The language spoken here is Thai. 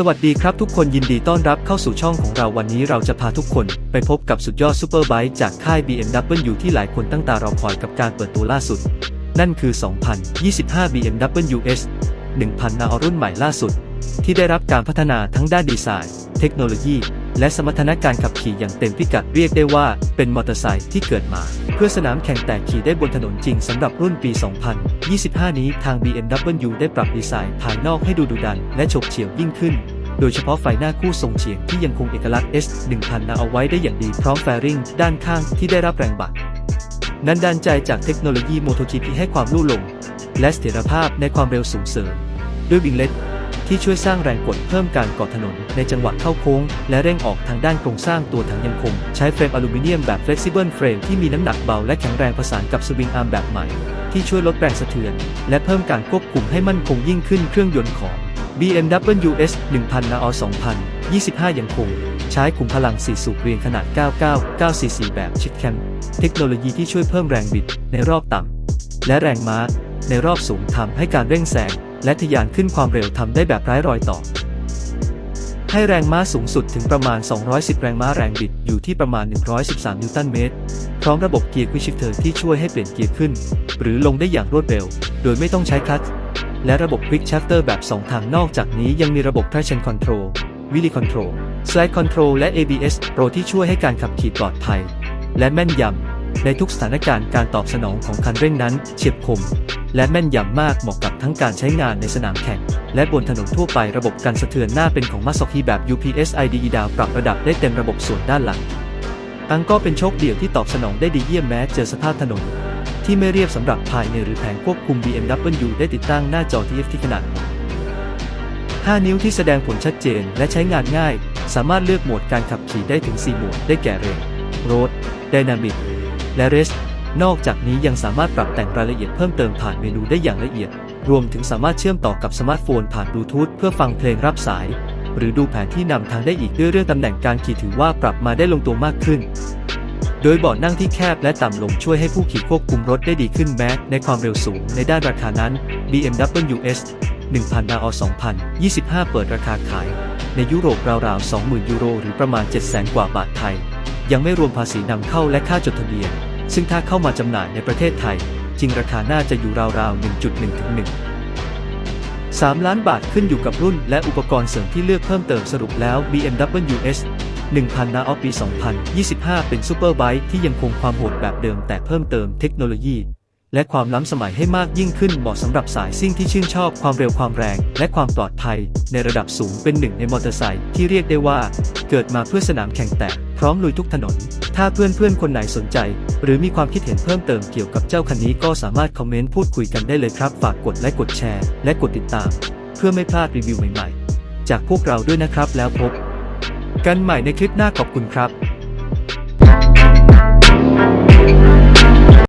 สวัสดีครับทุกคนยินดีต้อนรับเข้าสู่ช่องของเราวันนี้เราจะพาทุกคน ไปพบกับสุดยอดซูเปอร์ไบค์จากค่าย BMW ที่หลายคนตั้งตารอคอยกับการเปิดตัวล่าสุด นั่นคือ 2025 BMW S 1000 Nao รุ่นใหม่ล่าสุด ที่ได้รับการพัฒนาทั้งด้านดีไซน์ เทคโนโลยี และสมรรถนะการขับขี่อย่างเต็มพิกัดเรียกได้ว่าเป็นมอเตอร์ไซค์ที่เกิดมา เพื่อสนามแข่งแต่ขี่ได้บนถนนจริงสำหรับรุ่นปี 2025 นี้ทาง BMW ได้ปรับดีไซน์ภายนอกให้ดูดุดันและฉบเฉี่ยวยิ่งขึ้น โดยเฉพาะไฟหน้าคู่ทรงเฉียงที่ยังคงเอกลักษณ์ S 1000 นาเอาไว้ได้อย่างดีพร้อมแฟริงด้านข้างที่ได้รับแรงบัดนั้นดันใจจากเทคโนโลยี MotoGP ให้ความลู่ลมและเสถียรภาพในความเร็วสูงเสริม ด้วยวิงเล็ตที่ช่วยสร้างแรงกดเพิ่มการเกาะถนนในจังหวะเข้าโค้ง และเร่งออกทางด้านโครงสร้างตัวถังยังคง ใช้เฟรมอลูมิเนียมแบบ Flexible Frame ที่มีน้ำหนักเบาและแข็งแรงผสานกับสวิงอาร์มแบบใหม่ ที่ช่วยลดแรงสะเทือน และเพิ่มการควบคุมให้มั่นคงยิ่งขึ้นเครื่องยนต์ของ BMW S 1000 Nao 2025 ยังคง ใช้ขุมพลัง 4 สูบเรียงขนาด 999 cc แบบชิดแคมเทคโนโลยีที่ช่วยเพิ่มแรงบิดในรอบต่ำ และแรงม้า ในรอบสูงทำให้การเร่งแซงและทะยานขึ้นความเร็วทำได้แบบไร้รอยต่อ ให้แรงม้าสูงสุดถึงประมาณ 210 แรงม้าแรงบิดอยู่ที่ประมาณ 113 นิวตันเมตร พร้อมระบบเกียร์ควิชิฟเทอร์ที่ช่วยให้เปลี่ยนเกียร์ขึ้น หรือลงได้อย่างรวดเร็ว โดยไม่ต้องใช้คลัตช์ และระบบ Quick Shifter แบบ 2 ทางนอกจากนี้ยังมีระบบ Traction Control Wheelie Control Slide Control และ ABS Pro ที่ช่วยให้การขับขี่ปลอดภัย และแม่นยำ ในทุกสถานการณ์การตอบสนองของคันเร่งนั้นเฉียบคม และแม่นยำมากเหมาะกับทั้งการใช้งานในสนามแข่ง และบนถนนทั่วไประบบกันสะเทือนหน้าเป็นของมาสกีแบบ UPS IDE ดาวปรับระดับได้เต็มระบบส่วนด้านหลังอังก็เป็นโชคเดี่ยวที่ตอบสนองได้ดีเยี่ยมแม้เจอสภาพถนน ที่ไม่เรียบสำหรับภายในหรือแผงควบคุม BMW ได้ติดตั้งหน้าจอ TFT ขนาด 5 นิ้วที่แสดงผลชัดเจนและใช้งานง่าย สามารถเลือกโหมดการขับขี่ได้ถึง 4 โหมด ได้แก่เรนโรด Dynamic และ Race นอกจากนี้ยังสามารถปรับแต่งรายละเอียดเพิ่มเติมผ่านเมนูได้อย่างละเอียด รวมถึงสามารถเชื่อมต่อกับสมาร์ทโฟนผ่านบลูทูธเพื่อฟังเพลงรับสาย หรือดูแผนที่นำทางได้อีกด้วยเรื่องตำแหน่งการขี่ถือว่าปรับมาได้ลงตัวมากขึ้น โดยเบาะนั่งที่แคบและต่ำลงช่วยให้ผู้ขี่ควบคุมรถได้ดีขึ้นแม้ในความเร็วสูงในด้านราคานั้น BMW S 1000 r 2025 เปิดราคาขาย ในยุโรปราวๆ 20,000 ยูโร หรือประมาณ 700,000 กว่าบาทไทย ยังไม่รวมภาษีนำเข้าและค่าจดทะเบียน ซึ่งถ้าเข้ามาจำหน่ายในประเทศไทย จริงราคาน่าจะอยู่ราวๆ 1.1 ถึง 1 3 ล้านบาทขึ้นอยู่กับรุ่นและอุปกรณ์เสริมที่เลือกเพิ่มเติมสรุปแล้ว BMW S 1000 Nao ปี 2025 เป็นซูเปอร์ไบค์ที่ยังคงความโหดแบบเดิมแต่เพิ่มเติมเทคโนโลยี และความล้ำสมัยให้มากยิ่งขึ้นเหมาะสำหรับสายซิ่งที่ชื่นชอบความเร็วความแรง และความปลอดภัย ในระดับสูงเป็นหนึ่งในมอเตอร์ไซค์ที่เรียกได้ว่า เกิดมาเพื่อสนามแข่งแต่พร้อมลุยทุกถนน ถ้าเพื่อนๆ คนไหนสนใจ หรือมีความคิดเห็นเพิ่มเติมเกี่ยวกับเจ้าคันนี้ก็สามารถคอมเมนต์พูดคุยกันได้เลยครับ ฝากกดไลค์กดแชร์ และกดติดตาม เพื่อไม่พลาดรีวิวใหม่ๆ จากพวกเราด้วยนะครับแล้วพบ กันใหม่ในคลิปหน้าขอบคุณครับ